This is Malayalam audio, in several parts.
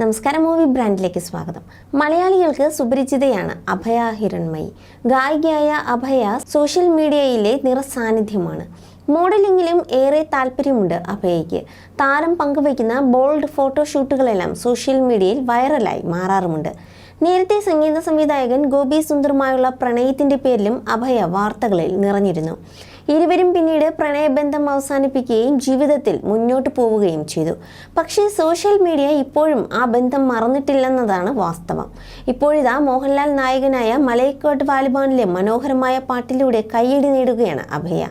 നമസ്കാരം മൂവി ബ്രാൻഡിലേക്ക് സ്വാഗതം. മലയാളികൾക്ക് സുപരിചിതയാണ് അഭയ ഹിരൺമയി. ഗായികയായ അഭയ സോഷ്യൽ മീഡിയയിലെ നിറസാന്നിധ്യമാണ് മോഡലിംഗിലും ഏറെ താല്പര്യമുണ്ട് അഭയയ്ക്ക്. താരം പങ്കുവയ്ക്കുന്ന ബോൾഡ് ഫോട്ടോഷൂട്ടുകളെല്ലാം സോഷ്യൽ മീഡിയയിൽ വൈറലായി മാറാറുമുണ്ട്. നേരത്തെ സംഗീത സംവിധായകൻ ഗോപി സുന്ദറുമായുള്ള പ്രണയത്തിന്റെ പേരിലും അഭയ വാർത്തകളിൽ നിറഞ്ഞിരുന്നു. ഇരുവരും പിന്നീട് പ്രണയബന്ധം അവസാനിപ്പിക്കുകയും ജീവിതത്തിൽ മുന്നോട്ട് പോവുകയും ചെയ്തു. പക്ഷേ സോഷ്യൽ മീഡിയ ഇപ്പോഴും ആ ബന്ധം മറന്നിട്ടില്ലെന്നതാണ് വാസ്തവം. ഇപ്പോഴിതാ മോഹൻലാൽ നായകനായ മലയക്കോട്ട് വാലിബാനിലെ മനോഹരമായ പാട്ടിലൂടെ കൈയടി നേടുകയാണ് അഭയ.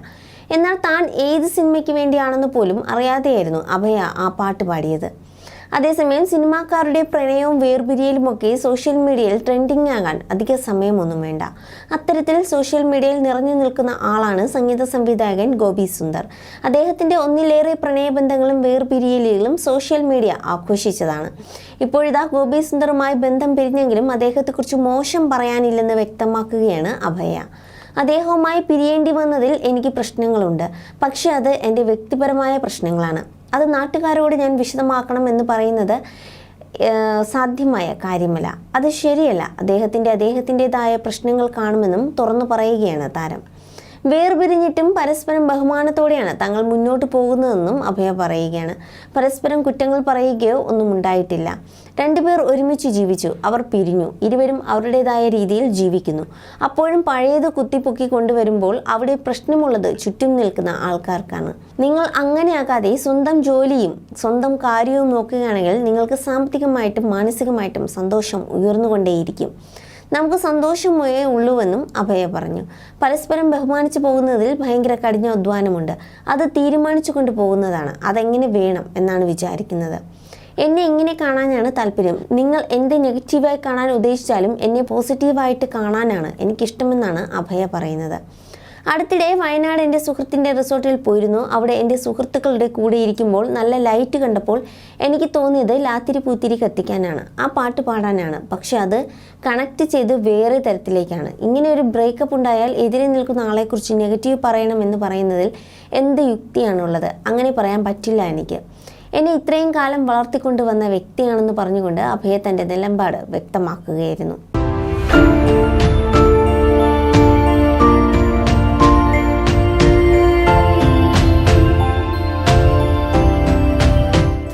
എന്നാൽ താൻ ഏത് സിനിമയ്ക്ക് വേണ്ടിയാണെന്ന് പോലും അറിയാതെയായിരുന്നു അഭയ ആ പാട്ട് പാടിയത്. അതേസമയം സിനിമാക്കാരുടെ പ്രണയവും വേർപിരിയലുമൊക്കെ സോഷ്യൽ മീഡിയയിൽ ട്രെൻഡിങ് ആകാൻ അധിക സമയമൊന്നും വേണ്ട. അത്തരത്തിൽ സോഷ്യൽ മീഡിയയിൽ നിറഞ്ഞു നിൽക്കുന്ന ആളാണ് സംഗീത സംവിധായകൻ ഗോപി സുന്ദർ. അദ്ദേഹത്തിന്റെ ഒന്നിലേറെ പ്രണയബന്ധങ്ങളും വേർപിരിയലുകളും സോഷ്യൽ മീഡിയ ആഘോഷിച്ചതാണ്. ഇപ്പോഴിതാ ഗോപി സുന്ദറുമായി ബന്ധം പിരിഞ്ഞെങ്കിലും അദ്ദേഹത്തെക്കുറിച്ച് മോശം പറയാനില്ലെന്ന് വ്യക്തമാക്കുകയാണ് അഭയ. അദ്ദേഹവുമായി പിരിയേണ്ടി വന്നതിൽ എനിക്ക് പ്രശ്നങ്ങളുണ്ട്. പക്ഷേ അത് എന്റെ വ്യക്തിപരമായ പ്രശ്നങ്ങളാണ്. അത് നാട്ടുകാരോട് ഞാൻ വിശദമാക്കണം എന്ന് പറയുന്നത് സാധ്യമായ കാര്യമല്ല. അത് ശരിയല്ല. അദ്ദേഹത്തിന്റെ അദ്ദേഹത്തിന്റെതായ പ്രശ്നങ്ങൾ കാണുമെന്നും തുറന്നു പറയുകയാണ് താരം. വേർപിരിഞ്ഞിട്ടും പരസ്പരം ബഹുമാനത്തോടെയാണ് തങ്ങൾ മുന്നോട്ട് പോകുന്നതെന്നും അഭയ പറയുകയാണ്. പരസ്പരം കുറ്റങ്ങൾ പറയുകയോ ഒന്നും ഉണ്ടായിട്ടില്ല. രണ്ടുപേർ ഒരുമിച്ച് ജീവിച്ചു. അവർ പിരിഞ്ഞു. ഇരുവരും അവരുടേതായ രീതിയിൽ ജീവിക്കുന്നു. അപ്പോഴും പഴയത് കുത്തിപ്പൊക്കി കൊണ്ടുവരുമ്പോൾ അവിടെ പ്രശ്നമുള്ളത് ചുറ്റും നിൽക്കുന്ന ആൾക്കാർക്കാണ്. നിങ്ങൾ അങ്ങനെയാകാതെ സ്വന്തം ജോലിയും സ്വന്തം കാര്യവും നോക്കുകയാണെങ്കിൽ നിങ്ങൾക്ക് സാമ്പത്തികമായിട്ടും മാനസികമായിട്ടും സന്തോഷം ഉയർന്നുകൊണ്ടേയിരിക്കും. നമുക്ക് സന്തോഷമേ ഉള്ളൂവെന്നും അഭയ പറഞ്ഞു. പരസ്പരം ബഹുമാനിച്ചു പോകുന്നതിൽ ഭയങ്കര കഠിനാധ്വാനമുണ്ട് അത് തീരുമാനിച്ചു കൊണ്ട് പോകുന്നതാണ്. അതെങ്ങനെ വേണം എന്നാണ് വിചാരിക്കുന്നത്. എന്നെ ഇങ്ങനെ കാണാനാണ് താല്പര്യം? നിങ്ങൾ എന്ത് നെഗറ്റീവായി കാണാൻ ഉദ്ദേശിച്ചാലും എന്നെ പോസിറ്റീവായിട്ട് കാണാനാണ് എനിക്കിഷ്ടമെന്നാണ് അഭയ പറയുന്നത്. അടുത്തിടെ വയനാട് എന്റെ സുഹൃത്തിന്റെ റിസോർട്ടിൽ പോയിരുന്നു. അവിടെ എന്റെ സുഹൃത്തുക്കളുടെ കൂടെ ഇരിക്കുമ്പോൾ നല്ല ലൈറ്റ് കണ്ടപ്പോൾ എനിക്ക് തോന്നിയത് ലാത്തിരി പൂത്തിരി കത്തിക്കാനാണ്. ആ പാട്ട് പാടാനാണ്. പക്ഷേ അത് കണക്റ്റ് ചെയ്ത് വേറെ തരത്തിലേക്കാണ്. ഇങ്ങനെ ഒരു ബ്രേക്കപ്പ് ഉണ്ടായാൽ എതിരെ നിൽക്കുന്ന ആളെക്കുറിച്ച് നെഗറ്റീവ് പറയണമെന്ന് പറയുന്നതിൽ എന്ത് യുക്തിയാണുള്ളത്? അങ്ങനെ പറയാൻ പറ്റില്ല എനിക്ക്. എന്നെ ഇത്രയും കാലം വളർത്തിക്കൊണ്ടുവന്ന വ്യക്തിയാണെന്ന് പറഞ്ഞുകൊണ്ട് അഭയ തന്റെ നിലമ്പാട് വ്യക്തമാക്കുകയായിരുന്നു.